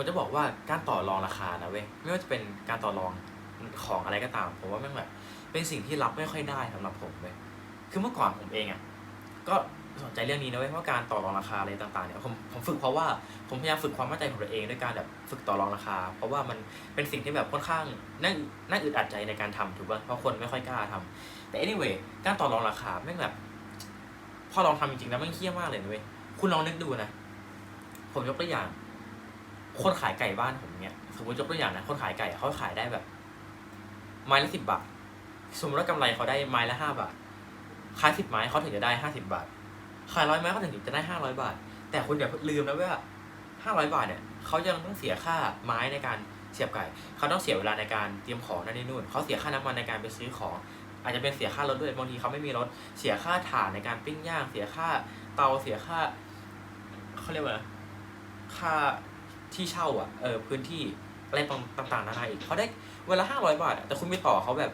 ผมจะบอกว่าการต่อรองราคานะเว้ยไม่ว่าจะเป็นการต่อรองของอะไรก็ตาม ผมว่าแม่งแบบเป็นสิ่งที่รับไม่ค่อยได้สำหรับผมเว้ยคือเมื่อก่อนผมเองอะก็สนใจเรื่องนี้นะเว้ยเพราะการต่อรองราคาอะไรต่างๆเนี่ยผมผมฝึกเพราะว่าผมพยายามฝึกความมั่นใจของตัวเองด้วยการแบบฝึกต่อรองราคา เพราะว่ามันเป็นสิ่งที่แบบค่อนข้างน่าน่าอึดอัดใจในการทำถูกป่ะเพราะคนไม่ค่อยกล้าทำแต่ anyway การต่อรองราคาแม่งแบบ พอลองทำจริงๆแล้วม่งเครียดมากเลยนะเว้ยคุณลองนึกดูนะ ผมยกตัวอย่าง คนขายไก่บ้านผมเนี่ยสมมติยกตัวอย่างนะคนขายไก่เขาขายได้แบบ ไม้ละสิบบาท สมมติว่ากำไรเขาได้ไม้ละห้าบาทขายสิบไม้เขาถึงจะได้ห้าสิบบาทขายร้อยไม้เขาถึงจะได้ห้าร้อยบาท แต่คุณอย่าลืมนะว่าห้าร้อยบาทเนี่ยเขายังต้องเสียค่าไม้ในการเสียบไก่ เขาต้องเสียเวลาในการเตรียมของนั่นนี่นู่นเขาเสียค่าน้ำมันในการไปซื้อของ อาจจะเป็นเสียค่ารถด้วยบางทีเขาไม่มีรถเสียค่าถ่านในการปิ้งย่าง เสียค่าเตาเสียค่าเขาเรียกว่าค่า ที่เช่าอะเออพื้นที่อะไรต่างๆนานาอีกเขาได้เวลาห้าร้อยบาทแต่คุณไปต่อเขาแบบ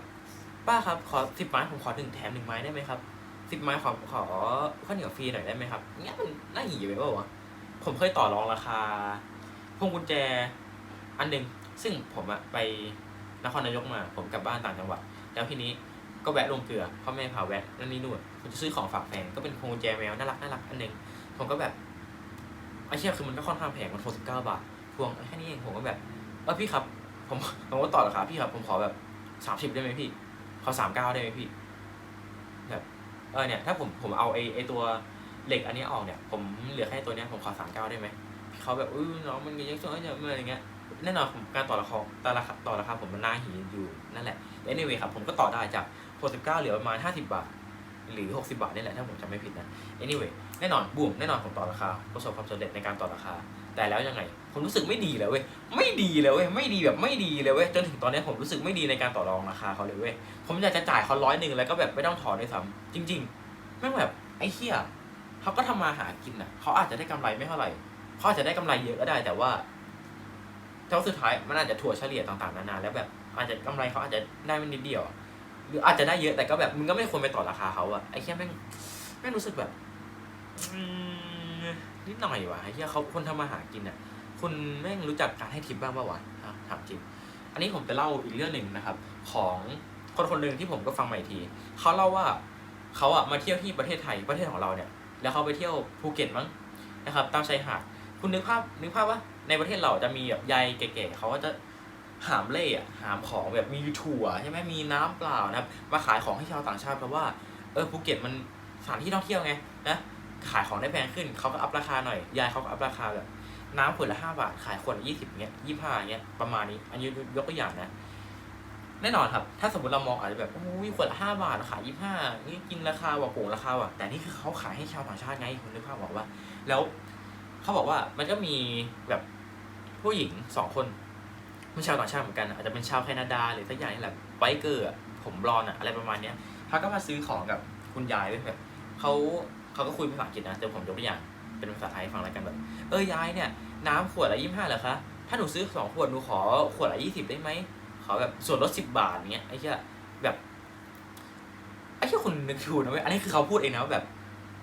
ป้าครับขอสิบไม้ผมขอหนึ่งแถมหนึ่งไม้ได้ไหมครับสิบไม้ขอขอข้าวเหนียวฟรีหน่อยได้ไหมครับเงี้ยมันน่าหยีไปเปล่าวะผมเคยต่อรองราคาพวงกุญแจอันหนึ่งซึ่งผมอะไปนครนายกมา ผมกลับบ้านต่างจังหวัด แล้วทีนี้ก็แวะลงเกลือพ่อแม่พาแวะนั่นนี่นู่นผมจะซื้อของฝากแฟนก็เป็นพวงกุญแจแมวน่ารักน่ารักอันหนึ่งผมก็แบบ เชี่ยคือมันก็ค่อนข้างแพงมันหกสิบเก้าบาทพวงแค่นี้เองผมก็แบบเออพี่ครับ ผมผมก็ต่อราคาพี่ครับ ผมขอแบบสามสิบได้ไหมพี่ ขอสามเก้าได้ไหมพี่แบบเออเนี่ยถ้าผมผมเอาไอไอตัวเหล็กอันนี้ออกเนี่ย ผมเหลือแค่ตัวเนี้ยผมขอสามเก้าได้ไหมเขาแบบเออน้องมันยังสวยเนี่ยอะไรเงี้ยแน่นอนการต่อราคาต่อราคาต่อราคาผมมันน่าหีอยู่นั่นแหละ anyway ครับผมก็ต่อได้จาก69เหลือประมาณ50 บาท หรือ 60 บาทนี่แหละถ้าผมจำไม่ผิดนะ anyway แน่นอนบูมแน่นอนผมต่อราคาประสบความสำเร็จในการต่อราคา แต่แล้วยังไงผมรู้สึกไม่ดีเลยเว้ยไม่ดีเลยเว้ยไม่ดีแบบไม่ดีเลยเว้ยจนถึงตอนนี้ผมรู้สึกไม่ดีในการต่อรองราคาเขาเลยเว้ยผมอยากจะจ่ายเขาร้อยหนึ่งแล้วก็แบบไม่ต้องถอนด้วยซ้ำจริงๆแม่งแบบไอ้เหี้ยเขาก็ทำมาหากินอะเขาอาจจะได้กำไรไม่เท่าไหร่เขาอาจจะได้กำไรเยอะก็ได้แต่ว่าแต่ว่าสุดท้ายมันอาจจะถั่วเฉลี่ยต่างๆนานาแล้วแบบอาจจะกำไรเขาอาจจะได้ไม่นิดเดียว หรืออาจจะได้เยอะแต่ก็แบบมึงก็ไม่ควรไปต่อราคาเขาอะไอ้เหี้ยแม่งแม่งรู้สึกแบบนิดหน่อยวะไอ้เหี้ยเขาคนทำมาหากินอะคุณแม่งรู้จักการให้ทิปบ้างปะวะอะถามจริง อันนี้ผมจะเล่าอีกเรื่องหนึ่งนะครับ ของคนคนหนึ่งที่ผมก็ฟังมาอีกทีเขาเล่าว่าเขาอะมาเที่ยวที่ประเทศไทยประเทศของเราเนี่ย แล้วเขาไปเที่ยวภูเก็ตมั้งนะครับ ตามชายหาดคุณนึกภาพนึกภาพว่าในประเทศเราจะมีแบบยายแก่ๆเขาก็จะ หามเล่อะหามของแบบมีถั่วใช่ไหมมีน้ำเปล่านะครับมาขายของให้ชาวต่างชาติเพราะว่าเออภูเก็ตมันสถานที่ท่องเที่ยวไงนะขายของได้แพงขึ้นเขาก็อัพราคาหน่อยยายเขาก็อัพราคาแบบน้ำขวดละห้าบาท ขายขวดละยี่สิบเงี้ยยี่ห้าเงี้ยประมาณนี้ อันนี้ยกตัวอย่างนะ แน่นอนครับ ถ้าสมมติเรามองอาจจะแบบโอ้ยขวดละห้าบาทขายยี่ห้านี่กินราคาว่าโกงราคาว่ะแต่นี่คือเขาขายให้ชาวต่างชาติไงคุณนึกภาพบอกว่า แล้วเขาบอกว่ามันก็มีแบบผู้หญิงสองคน ชาวต่างชาติเหมือนกันอาจจะเป็นชาวแคนาดาหรือสักอย่างนี่แหละไบเกอร์ผมบลอนอะอะไรประมาณเนี้ยเขาก็มาซื้อของกับคุณยายด้วยแบบเขาเขาก็คุยภาษาอังกฤษนะแต่ผมยกตัวอย่างเป็นภาษาไทยฟังแล้วกันแบบเออยายเนี่ยน้ำขวดละยี่สิบห้าเหรอคะถ้าหนูซื้อสองขวดหนูขอขวดละยี่สิบได้ไหมขอแบบส่วนลดสิบบาทเงี้ยไอ้เหี้ยแบบไอ้เหี้ยคุณนึกดูนะเว้ยอันนี้คือเขาพูดเองนะว่าแบบ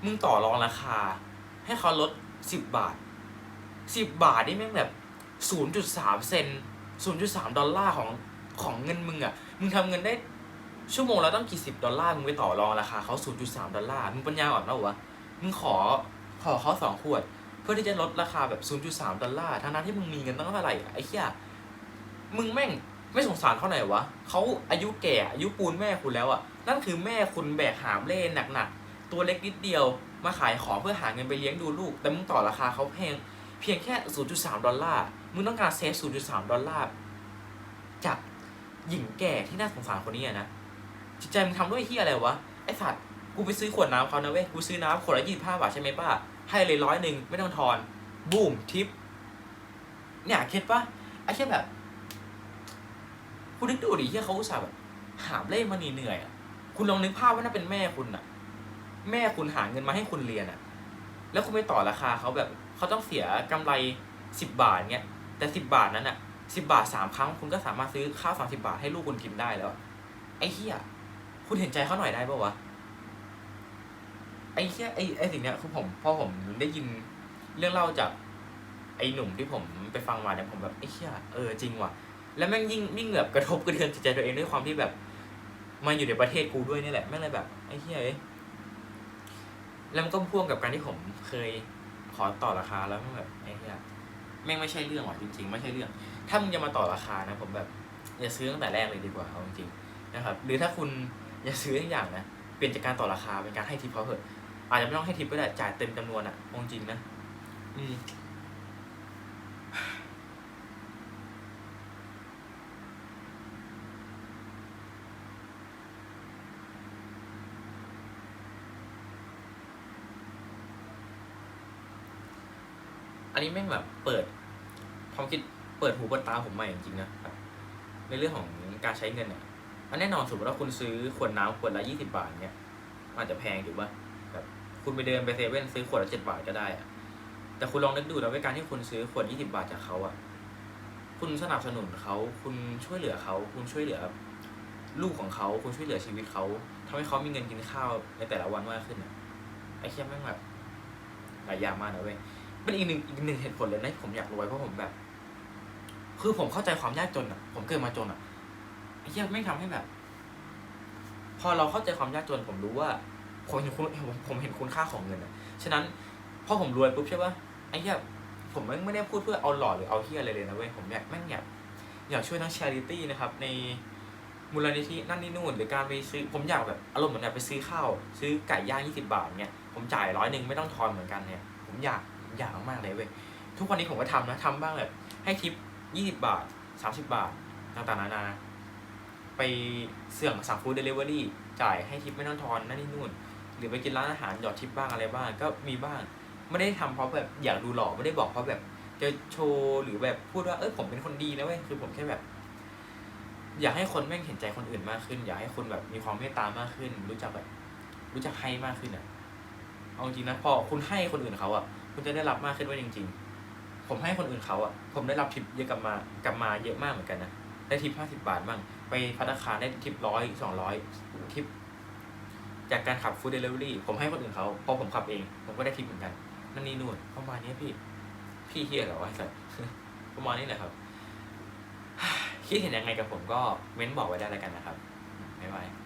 มึงต่อรองราคา ให้เขาลดสิบบาทสิบบาทนี่แม่งแบบศูนย์จุดสามเซน ศูนย์จุดอลลาร์ของของเงินมึงอะ มึงทำเงินได้ชั่วโมงและต้องกี่สิบดอลลาร์มึงไปต่อรองราคาเขาศูนย์จุดอลลาร์มึงปัญญาอ่อนเปล่าวะมึงขอขอเขาสองขวด เพื่อที่จะลดราคาแบบ 0.3 ดอลลาร์ทั้งนั้นที่มึงมีเงินตั้งเท่าไหร่อะไอ้เหี้ยมึงแม่งไม่สงสารเขาหน่อยวะเขาอายุแก่อายุปูนแม่คุณแล้วอะนั่นคือแม่คุณแบกหามเล่หนักๆตัวเล็กนิดเดียวมาขายของเพื่อหาเงินไปเลี้ยงดูลูก แต่มึงต่อราคาเขาแพงเพียงแค่ 0.3 ดอลลาร์ มึงต้องการเซฟ 0.3 ดอลลาร์ จากหญิงแก่ที่น่าสงสารคนนี้นะ จิตใจมึงทำด้วยเฮียอะไรวะ ไอ้สัตว์ กูไปซื้อขวดน้ำเขานะเว้ย กูซื้อน้ำขวดละยี่สิบห้าบาทใช่ไหมป้า ให้เลยร้อยหนึ่งไม่ต้องทอน บูมทิป เนี่ยเข็ดปะไอ้แค่แบบ คุณนึกดูดิที่เขาอุตส่าห์แบบหาเล่มานีเหนื่อยอะ คุณลองนึกภาพว่าน่าเป็นแม่คุณอะ แม่คุณหาเงินมาให้คุณเรียนอะ แล้วคุณไปต่อราคาเขาแบบเขาต้องเสียกำไรสิบบาทเงี้ย แต่สิบบาทนั้นอะสิบาทสามครั้งคุณก็สามารถซื้อข้าวสามสิบาทให้ลูกคุณกินได้แล้ว ไอ้เหี้ยคุณเห็นใจเขาหน่อยได้ปะวะไอ้แค่ไอ้ไอ้สิ่งเนี้ยคือผมพอผมได้ยินเรื่องเล่าจากไอ้หนุ่มที่ผมไปฟังมาเนี่ยผมแบบไอ้เหี้ยเออจริงว่ะแล้วแม่งยิ่งยิ่งแบบกระทบกระเทือนจิตใจตัวเองด้วยความที่แบบมาอยู่ในประเทศกูด้วยนี่แหละแม่งเลยแบบไอ้เหี้ยเอ้ยแล้วมันก็พ่วงกับการที่ผมเคยขอต่อราคาแล้วแม่งแบบไอ้เหี้ย แม่งไม่ใช่เรื่องว่ะจริง ๆ ไม่ใช่เรื่อง ถ้ามึงจะมาต่อราคานะ ผมแบบอย่าซื้อตั้งแต่แรกเลยดีกว่าเอาจริงๆนะครับ หรือถ้าคุณอย่าซื้อทุกอย่างนะเปลี่ยนจากการต่อราคาเป็นการให้ทิปเขาเถอะอาจจะไม่ต้องให้ทิปก็ได้จ่ายเต็มจำนวนอะเอาจริงๆนะ อืม อันนี้แม่งแบบเปิดความคิดเปิดหูเปิดตาผมใหม่จริงๆนะในเรื่องของการใช้เงินเนี่ยอันแน่นอนสมมติว่าคุณซื้อขวดน้ำขวดละยี่สิบาทเนี่ยมันอาจจะแพงถูกป่ะแบบคุณไปเดินไปเซเว่นซื้อขวดละเจ็ดบาทก็ได้อะแต่คุณลองนึกดูนะว่าการที่คุณซื้อขวดยี่สิบาทจากเขาอะคุณสนับสนุนเขาคุณช่วยเหลือเขา คุณช่วยเหลือ ลูกของเขาคุณช่วยเหลือชีวิตเขาทำให้เขามีเงินกินข้าวในแต่ละวันมากขึ้นอะไอ้เคียแม่งแบบหลายอย่างมากนะเว้ย เป็นอีกหนึ่งอีกหนึ่งเหตุผลเลยนะผมอยากรวยเพราะผมแบบ คือผมเข้าใจความยากจนอะ ผมเกิดมาจนอะไอ้เหี้ยไม่งทำให้แบบ พอเราเข้าใจความยากจน ผมรู้ว่าผมเห็นคุณผมเห็นคุณค่าของเงินอะฉะนั้นพอผมรวยปุ๊บใช่ปะไอ้เหี้ยผมไม่ไม่ได้พูดเพื่อเอาหล่อหรือเอาเหี้ยอะไรเลยนะเว้ยผมอยากแม่งอยากอยากช่วยทั้ง charity นะครับ ในมูลนิธินั่นนี่นู่นหรือการไปซื้อผมอยากแบบอารมณ์เหมือนแบบไปซื้อข้าวซื้อไก่ย่างยี่สิบบาทเนี่ยผมจ่ายร้อยหนึ่งไม่ต้องทอนเหมือนกันเนี่ย ผมอยาก ยากมากๆเลยเว้ยทุกวันนี้ผมก็ทำนะทำบ้างแบบให้ทิปยี่สิบบาทสามสิบบาทต่างๆนานา ไปเสื่องสั่งฟู้ดเดลิเวอรี่จ่ายให้ทิปไม่ต้องทอนนั่นนี่นู่น หรือไปกินร้านอาหารหยอดทิปบ้างอะไรบ้างก็มีบ้าง ไม่ได้ทำเพราะแบบอยากดูหล่อไม่ได้บอกเพราะแบบจะโชว์หรือแบบพูดว่าเออผมเป็นคนดีนะเว้ยคือผมแค่แบบ อยากให้คนแม่งเห็นใจคนอื่นมากขึ้น อยากให้คนแบบมีความเมตตามากขึ้น รู้จักแบบ รู้จักให้มากขึ้นอะ เอาจริงนะพอคุณให้คนอื่นเขาอะ คุณจะได้รับมากขึ้นว่าจริง ๆ ผมให้คนอื่นเขาอะ ผมได้รับทิปเยอะกลับมากลับมาเยอะมากเหมือนกันนะได้ทิปห้าสิบาทบ้างไปพัตตาคารได้ทิปร้อยสองร้อยทิปจากการขับฟู้ดเดลิเวอรี่ผมให้คนอื่นเขาพอผมขับเอง ผมก็ได้ทิปเหมือนกัน นั่นนี่นู่นประมาณนี้พี่พี่เฮียเหรอวะไอ้สัสประมาณนี้แหละครับคิดเห็นยังไงกับผมก็เม้นบอกไว้ได้แล้วกันนะครับบ๊ายบาย